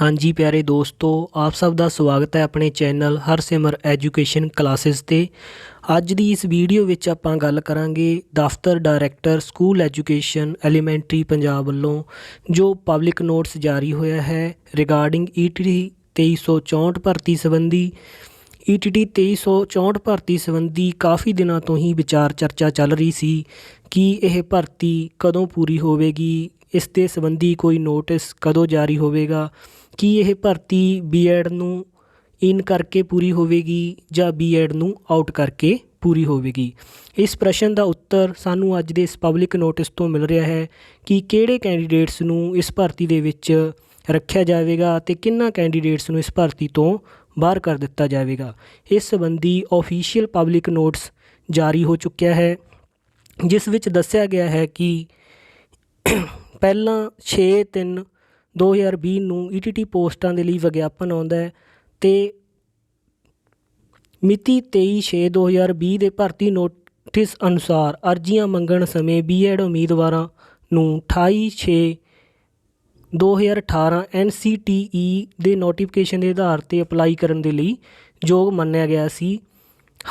ਹਾਂਜੀ ਪਿਆਰੇ ਦੋਸਤੋ, ਆਪ ਸਭ ਦਾ ਸਵਾਗਤ ਹੈ ਆਪਣੇ ਚੈਨਲ ਹਰਸਿਮਰ ਐਜੂਕੇਸ਼ਨ ਕਲਾਸਿਸ ਤੇ। ਅੱਜ ਦੀ ਇਸ ਵੀਡੀਓ ਵਿੱਚ ਆਪਾਂ ਗੱਲ ਕਰਾਂਗੇ ਦਫ਼ਤਰ director school education elementary Punjab ਵੱਲੋਂ, ਜੋ ਪਬਲਿਕ ਨੋਟਿਸ ਜਾਰੀ ਹੋਇਆ ਹੈ ਰਿਗਾਰਡਿੰਗ ਈਟੀ 2364 ਭਰਤੀ ਸੰਬੰਧੀ। ਈਟੀਟੀ 2364 ਭਰਤੀ ਸੰਬੰਧੀ ਕਾਫੀ ਦਿਨਾਂ ਤੋਂ ਹੀ ਵਿਚਾਰ ਚਰਚਾ ਚੱਲ ਰਹੀ ਸੀ ਕਿ ਇਹ ਭਰਤੀ ਕਦੋਂ ਪੂਰੀ ਹੋਵੇਗੀ ਇਸ ਦੇ ਸੰਬੰਧੀ ਕੋਈ ਨੋਟਿਸ ਕਦੋਂ ਜਾਰੀ ਹੋਵੇਗਾ? ਕੀ ਇਹ ਭਰਤੀ ਬੀਐਡ ਨੂੰ ਇਨ ਕਰਕੇ ਪੂਰੀ ਹੋਵੇਗੀ ਜਾਂ ਬੀਐਡ ਨੂੰ ਆਊਟ ਕਰਕੇ ਪੂਰੀ ਹੋਵੇਗੀ? ਇਸ ਪ੍ਰਸ਼ਨ ਦਾ ਉੱਤਰ ਸਾਨੂੰ ਅੱਜ ਦੇ ਇਸ ਪਬਲਿਕ ਨੋਟਿਸ ਤੋਂ ਮਿਲ ਰਿਹਾ ਹੈ ਕਿ ਕਿਹੜੇ ਕੈਂਡੀਡੇਟਸ ਨੂੰ ਇਸ ਭਰਤੀ ਦੇ ਵਿੱਚ ਰੱਖਿਆ ਜਾਵੇਗਾ ਅਤੇ ਕਿੰਨਾ ਕੈਂਡੀਡੇਟਸ ਨੂੰ ਇਸ ਭਰਤੀ ਤੋਂ ਬਾਹਰ ਕਰ ਦਿੱਤਾ ਜਾਵੇਗਾ। ਇਸ ਸੰਬੰਧੀ ਆਫੀਸ਼ੀਅਲ ਪਬਲਿਕ ਨੋਟਿਸ ਜਾਰੀ ਹੋ ਚੁੱਕਿਆ ਹੈ, ਜਿਸ ਵਿੱਚ ਦੱਸਿਆ ਗਿਆ ਹੈ ਕਿ ਪਹਿਲਾਂ 6 3 2020 ਨੂੰ ਈ ਟੀ ਪੋਸਟਾਂ ਦੇ ਲਈ ਵਿਗਿਆਪਨ ਆਉਂਦਾ ਹੈ ਤੇ ਮਿਤੀ 23/6/2020 ਦੇ ਭਰਤੀ ਨੋਟਿਸ ਅਨੁਸਾਰ ਅਰਜ਼ੀਆਂ ਮੰਗਣ ਸਮੇਂ ਬੀਐਡ ਉਮੀਦਵਾਰਾਂ ਨੂੰ ਅਠਾਈ ਛੇ ਦੋ ਹਜ਼ਾਰ ਅਠਾਰਾਂ ਐੱਨ ਸੀ ਟੀ ਈ ਦੇ ਨੋਟੀਫਿਕੇਸ਼ਨ ਦੇ ਆਧਾਰ ਤੇ ਅਪਲਾਈ ਕਰਨ ਦੇ ਲਈ ਯੋਗ ਮੰਨਿਆ ਗਿਆ ਸੀ।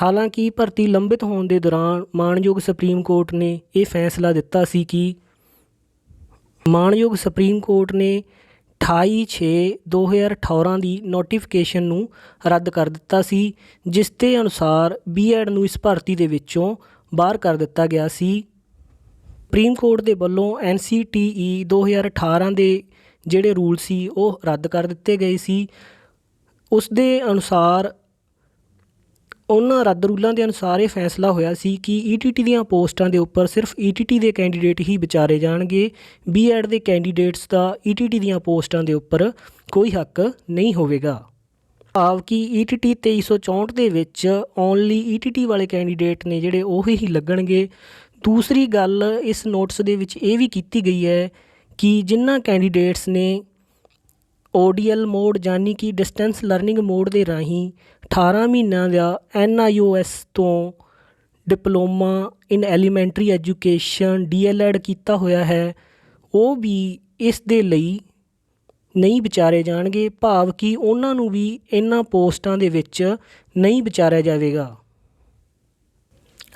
ਹਾਲਾਂਕਿ ਭਰਤੀ ਲੰਬਿਤ ਹੋਣ ਦੇ ਦੌਰਾਨ ਮਾਣਯੋਗ ਸੁਪਰੀਮ ਕੋਰਟ ਨੇ ਇਹ ਫੈਸਲਾ ਦਿੱਤਾ ਸੀ ਕਿ ਮਾਣਯੋਗ ਸੁਪਰੀਮ ਕੋਰਟ ਨੇ 28/6/2018 ਦੀ ਨੋਟੀਫਿਕੇਸ਼ਨ ਨੂੰ ਰੱਦ ਕਰ ਦਿੱਤਾ ਸੀ, ਜਿਸ ਦੇ ਅਨੁਸਾਰ ਬੀਐਡ ਨੂੰ ਇਸ ਭਰਤੀ ਦੇ ਵਿੱਚੋਂ ਬਾਹਰ ਕਰ ਦਿੱਤਾ ਗਿਆ ਸੀ। ਸੁਪਰੀਮ ਕੋਰਟ ਦੇ ਵੱਲੋਂ ਐਨਸੀਟੀਈ 2018 ਦੇ ਜਿਹੜੇ ਰੂਲ ਸੀ, ਉਹ ਰੱਦ ਕਰ ਦਿੱਤੇ ਗਏ ਸੀ। ਉਸ ਦੇ ਅਨੁਸਾਰ ਉਹਨਾਂ ਰੱਦ ਰੂਲਾਂ ਦੇ ਅਨੁਸਾਰ ਇਹ ਫੈਸਲਾ ਹੋਇਆ ਸੀ ਕਿ ਈਟੀਟੀ ਦੀਆਂ ਪੋਸਟਾਂ ਦੇ ਉੱਪਰ ਸਿਰਫ ਈਟੀਟੀ ਦੇ ਕੈਂਡੀਡੇਟ ਹੀ ਵਿਚਾਰੇ ਜਾਣਗੇ। ਬੀਐਡ ਦੇ ਕੈਂਡੀਡੇਟਸ ਦਾ ਈਟੀਟੀ ਦੀਆਂ ਪੋਸਟਾਂ ਦੇ ਉੱਪਰ ਕੋਈ ਹੱਕ ਨਹੀਂ ਹੋਵੇਗਾ। ਭਾਵ ਕਿ ਈਟੀਟੀ 2364 ਦੇ ਵਿੱਚ ਓਨਲੀ ਈਟੀਟੀ ਵਾਲੇ ਕੈਂਡੀਡੇਟ ਨੇ ਜਿਹੜੇ ਉਹ ਹੀ ਲੱਗਣਗੇ। ਦੂਸਰੀ ਗੱਲ ਇਸ ਨੋਟਿਸ ਦੇ ਵਿੱਚ ਇਹ ਵੀ ਕੀਤੀ ਗਈ ਹੈ ਕਿ ਜਿਨ੍ਹਾਂ ਕੈਂਡੀਡੇਟਸ ਨੇ ਓਡੀਐਲ ਮੋਡ ਯਾਨੀ ਕਿ ਡਿਸਟੈਂਸ ਲਰਨਿੰਗ ਮੋਡ ਦੇ ਰਾਹੀਂ 18 ਮਹੀਨਿਆਂ ਦਾ ਐਨ ਆਈ ਯੂ ਐਨਆਈਓਐਸ ਤੋਂ diploma in elementary education D L Ed ਕੀਤਾ ਹੋਇਆ ਹੈ, ਉਹ ਵੀ ਇਸ ਦੇ ਲਈ ਨਹੀਂ ਵਿਚਾਰੇ ਜਾਣਗੇ, ਭਾਵ ਕਿ ਉਹਨਾਂ ਨੂੰ ਵੀ ਇਹਨਾਂ ਪੋਸਟਾਂ ਦੇ ਵਿੱਚ ਨਹੀਂ ਵਿਚਾਰਿਆ ਜਾਵੇਗਾ।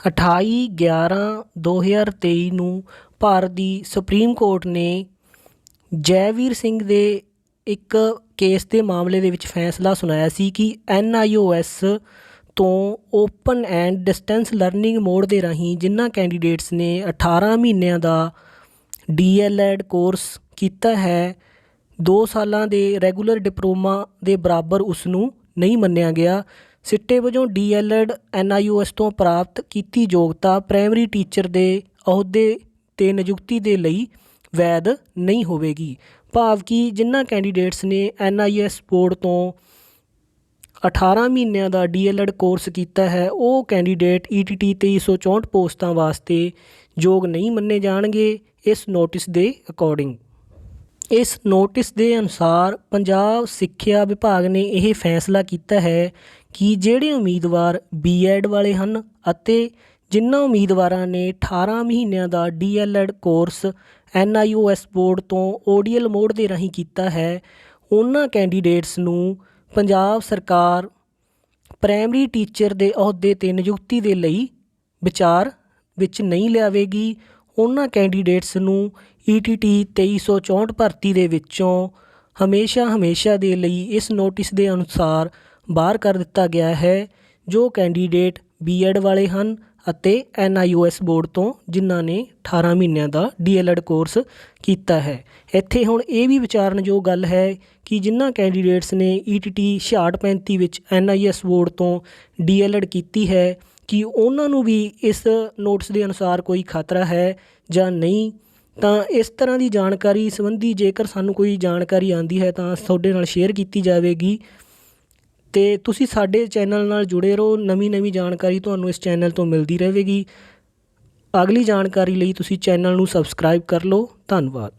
28 11 2023 ਨੂੰ ਭਾਰਤ ਦੀ ਸੁਪਰੀਮ ਕੋਰਟ ਨੇ ਜੈਵੀਰ ਸਿੰਘ ਦੇ ਇੱਕ ਕੇਸ ਦੇ ਮਾਮਲੇ ਦੇ ਵਿੱਚ ਫੈਸਲਾ ਸੁਣਾਇਆ ਸੀ ਕਿ ਐਨਆਈਓਐਸ ਤੋਂ open and distance learning mode ਦੇ ਰਾਹੀਂ ਜਿਨ੍ਹਾਂ ਕੈਂਡੀਡੇਟਸ ਨੇ 18 ਮਹੀਨਿਆਂ ਦਾ ਡੀਐਲਐਡ ਕੋਰਸ ਕੀਤਾ ਹੈ 2 ਸਾਲਾਂ ਦੇ ਰੈਗੂਲਰ ਡਿਪਲੋਮਾ ਦੇ ਬਰਾਬਰ ਉਸ ਨੂੰ ਨਹੀਂ ਮੰਨਿਆ ਗਿਆ। ਸਿੱਟੇ ਵਜੋਂ ਡੀਐਲਐਡ ਐਨਆਈਓਐਸ ਤੋਂ ਪ੍ਰਾਪਤ ਕੀਤੀ ਯੋਗਤਾ ਪ੍ਰਾਇਮਰੀ ਟੀਚਰ ਦੇ ਅਹੁਦੇ ਤੇ ਨਿਯੁਕਤੀ ਦੇ ਲਈ ਵੈਧ ਨਹੀਂ ਹੋਵੇਗੀ। ਭਾਵ ਕਿ ਜਿਨ੍ਹਾਂ ਕੈਂਡੀਡੇਟਸ ਨੇ ਐਨਆਈਐਸ ਬੋਰਡ ਤੋਂ 18 ਮਹੀਨਿਆਂ ਦਾ ਡੀ ਐੱਲ ਐਡ ਕੋਰਸ ਕੀਤਾ ਹੈ, ਉਹ ਕੈਂਡੀਡੇਟ ਈ ਟੀ ਈਟੀਟੀ 2364 ਪੋਸਟਾਂ ਵਾਸਤੇ ਯੋਗ ਨਹੀਂ ਮੰਨੇ ਜਾਣਗੇ ਇਸ ਨੋਟਿਸ ਦੇ ਅਕੋਰਡਿੰਗ ਇਸ ਨੋਟਿਸ ਦੇ ਅਨੁਸਾਰ ਪੰਜਾਬ ਸਿੱਖਿਆ ਵਿਭਾਗ ਨੇ ਇਹ ਫੈਸਲਾ ਕੀਤਾ ਹੈ ਕਿ ਜਿਹੜੇ ਉਮੀਦਵਾਰ ਬੀਐਡ ਵਾਲੇ ਹਨ ਅਤੇ ਜਿਨ੍ਹਾਂ ਉਮੀਦਵਾਰਾਂ ਨੇ 18 ਮਹੀਨਿਆਂ ਦਾ DElEd course N I O NIOS board ਤੋਂ ਓਡੀਐਲ ਮੋਡ ਦੇ ਰਾਹੀਂ ਕੀਤਾ ਹੈ। ਉਹਨਾਂ ਕੈਂਡੀਡੇਟਸ ਨੂੰ ਪੰਜਾਬ ਸਰਕਾਰ ਪ੍ਰਾਇਮਰੀ ਟੀਚਰ ਦੇ ਅਹੁਦੇ ਤੇ ਨਿਯੁਕਤੀ ਦੇ ਲਈ ਵਿਚਾਰ ਵਿੱਚ ਨਹੀਂ ਲਿਆਵੇਗੀ। ਉਹਨਾਂ ਕੈਂਡੀਡੇਟਸ ਨੂੰ ਈਟੀਟੀ 2364 ਭਰਤੀ ਦੇ ਵਿੱਚੋਂ ਹਮੇਸ਼ਾ ਹਮੇਸ਼ਾ ਦੇ ਲਈ ਇਸ ਨੋਟਿਸ ਦੇ ਅਨੁਸਾਰ ਬਾਹਰ ਕਰ ਦਿੱਤਾ ਗਿਆ ਹੈ, ਜੋ ਕੈਂਡੀਡੇਟ ਬੀਐਡ ਵਾਲੇ ਹਨ ਅਤੇ ਐਨਆਈਓਐਸ ਬੋਰਡ ਤੋਂ ਜਿਨ੍ਹਾਂ ਨੇ 18 ਮਹੀਨਿਆਂ ਦਾ ਡੀਐਲਐਡ ਕੋਰਸ ਕੀਤਾ ਹੈ। ਇੱਥੇ ਹੁਣ ਇਹ ਵੀ ਵਿਚਾਰਨਯੋਗ ਗੱਲ ਹੈ ਕਿ ਜਿਨ੍ਹਾਂ ਕੈਂਡੀਡੇਟਸ ਨੇ ਈਟੀਟੀ 6635 ਵਿੱਚ ਐਨਆਈਐਸ ਬੋਰਡ ਤੋਂ ਡੀਐਲਐਡ ਕੀਤੀ ਹੈ, ਕਿ ਉਹਨਾਂ ਨੂੰ ਵੀ ਇਸ ਨੋਟਸ ਦੇ ਅਨੁਸਾਰ ਕੋਈ ਖਤਰਾ ਹੈ ਜਾਂ ਨਹੀਂ? ਤਾਂ ਇਸ ਤਰ੍ਹਾਂ ਦੀ ਜਾਣਕਾਰੀ ਸੰਬੰਧੀ ਜੇਕਰ ਸਾਨੂੰ ਕੋਈ ਜਾਣਕਾਰੀ ਆਂਦੀ ਹੈ ਤਾਂ ਤੁਹਾਡੇ ਨਾਲ ਸ਼ੇਅਰ ਕੀਤੀ ਜਾਵੇਗੀ। ਅਤੇ ਤੁਸੀਂ ਸਾਡੇ ਚੈਨਲ ਨਾਲ ਜੁੜੇ ਰਹੋ, ਨਵੀਂ ਨਵੀਂ ਜਾਣਕਾਰੀ ਤੁਹਾਨੂੰ ਇਸ ਚੈਨਲ ਤੋਂ ਮਿਲਦੀ ਰਹੇਗੀ। ਅਗਲੀ ਜਾਣਕਾਰੀ ਲਈ ਤੁਸੀਂ ਚੈਨਲ ਨੂੰ ਸਬਸਕ੍ਰਾਈਬ ਕਰ ਲਓ। ਧੰਨਵਾਦ।